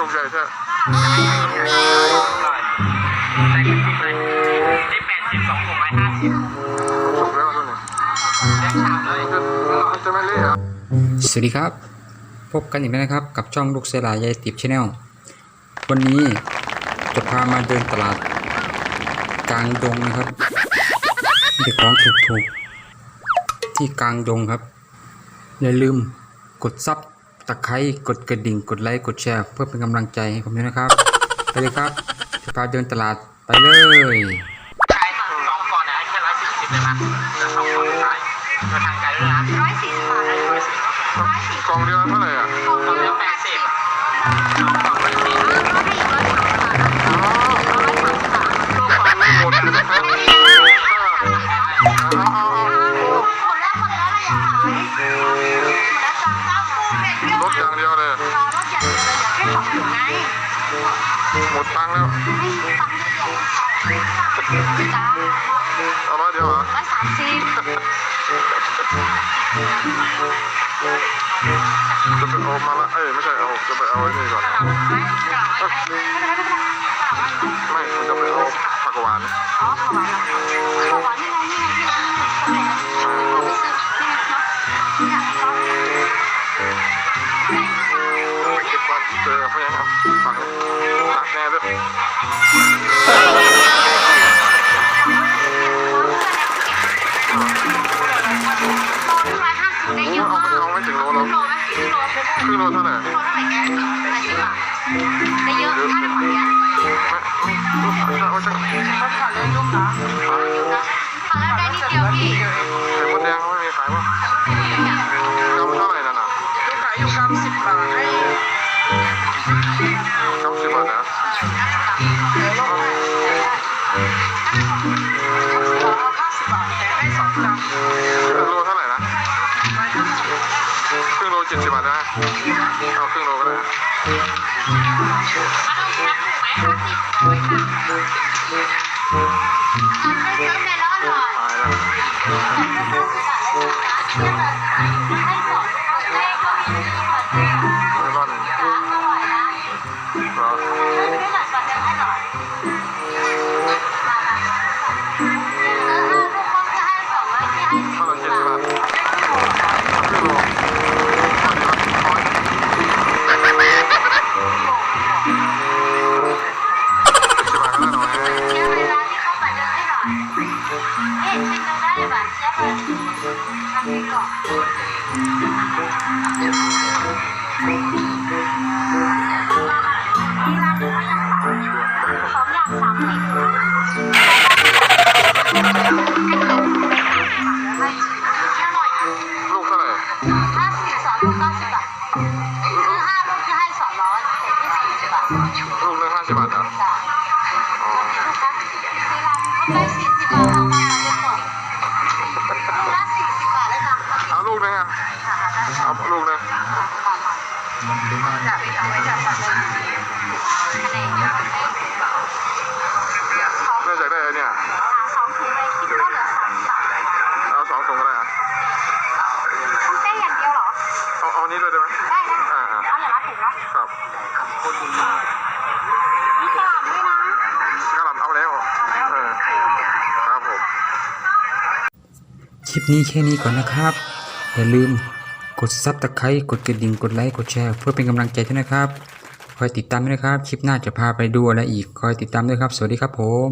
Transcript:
ลูกใหญ่แท้ใส่กระติกเลยนี่แปดสิบสองถุงร้อยห้าสิบสุกแล้วตัวนี้แยกชามเลยมันจะไม่เละอะสวัสดีครับ พบกันอีกแล้วนะครับ กับช่องลูกเสลายายติบชาแนลวันนี้จะพามาเดินตลาด กลางดงนะครับเด็กของถูกๆที่กลางดงครับ อย่าลืมกดซับ ตะไคร้กดกระดิ่งกดไลค์กดแชร์เพื่อเป็นกำลังใจให้ผมด้วยนะครับ ไปเลยครับจะพาเดินตลาดไปเลยขายสองก่อนนะแค่ร้อยสี่สิบเลยมั้ยแล้วสองก่อนขายมาทางไกลด้วยนะร้อยสี่สิบบาทเลยร้อยสี่ร้อยสี่กล่องเดียวเท่าไหร่อะกล่องตอนเดีนี้ยวแปแปดดสิสิบบสองกล่องร้อยสี่แล้วก็ให้อีกร้อยสามสิบบาทร้อยสามสิบบาทลูกก่อนไม่หมดนะครับเอาเอาเอาหมดแล้วหมดแล้วอะไรอย่างขายหมดแล้วจ้า รถอย่างเดียวเลยรอรถอย่างเดียวเลยอยากแค่สองถุงไงหมดตังค์แล้วไม่มีตังค์เดียวจ้าเอาร้อยเดียวเหรอร้อยสามสิบจะไปเอามาละเอ้ยไม่ใช่เอาจะไปเอาไอ้นี่ก่อนไหมกล่องไว้ไม่เป็นไรไม่เป็นไรกล่องไว้ไม่มันจะไปเอาผักหวานอ๋อขาวหวานขาวหวาน ไปเก็บก่อนเจอเพราะยังครับฟังหนักแน่ด้วยร้อยห้าสิบได้ยอะเอามากเอาไม่ถึงโลแล้วโลไหมครึ่งโลครึ่งโลเท่าไหร่เท่าไหร่แกแปดสิบบาทได้เยอะถ้าเป็นของแกไม่ไม่ไม่ใช่ขาถอดเลยลูกนะถอแล้วได้นิดเดียวพี่ไข่มดแดงเขาไม่มีขายวะกำเท่าไหร่นั่นน่ะขายอยู่กรัมสิบบาทให้กำสิบบาทให้ เอาห้าสิบบาทแถมให้สองกรัมโลเท่าไหร่นะร้อยห้าสิบครึ่งโลเจ็ดสิบบาทนะเอาครึ่งโลก็ได้มาดูแพ็คถูกไหมคะสิบร้อยค่ะ ลูกเท่าไหร่ ห้าสิบสองลูกเก้าสิบบาทซื้อห้าลูกจะให้สองร้อยเศษที่สี่สิบบาทลูกนึงห้าสิบบาทเหรอ จ้ะ เอาลูกนึงอะค่ะได้เอาลูกนึงจับไว้จับตัดเลยคะแนนเยอะไหมเนื่องจกได้เนี่ยสองถุงเลยคิดว่าเหลือสามบาทเอาสองถุงก็ได้อะต้องเต้อย่างเดียวเหรอ เอาเอานี้ด้วยได้ไหมได้ได้อ่าเอาอย่างละถุงนะครับมีกระหล่ำด้วยนะกระหล่ำเอาแล้วครับผมคลิปนี้แค่นี้ก่อนนะครับ อย่าลืมกดซับตะไคร้กดกระดิ่งกดไลค์กดแชร์เพื่อเป็นกำลังใจด้วยนะครับ คอยติดตามด้วยนะครับ คลิปหน้าจะพาไปดูอะไรอีก คอยติดตามด้วยครับ สวัสดีครับผม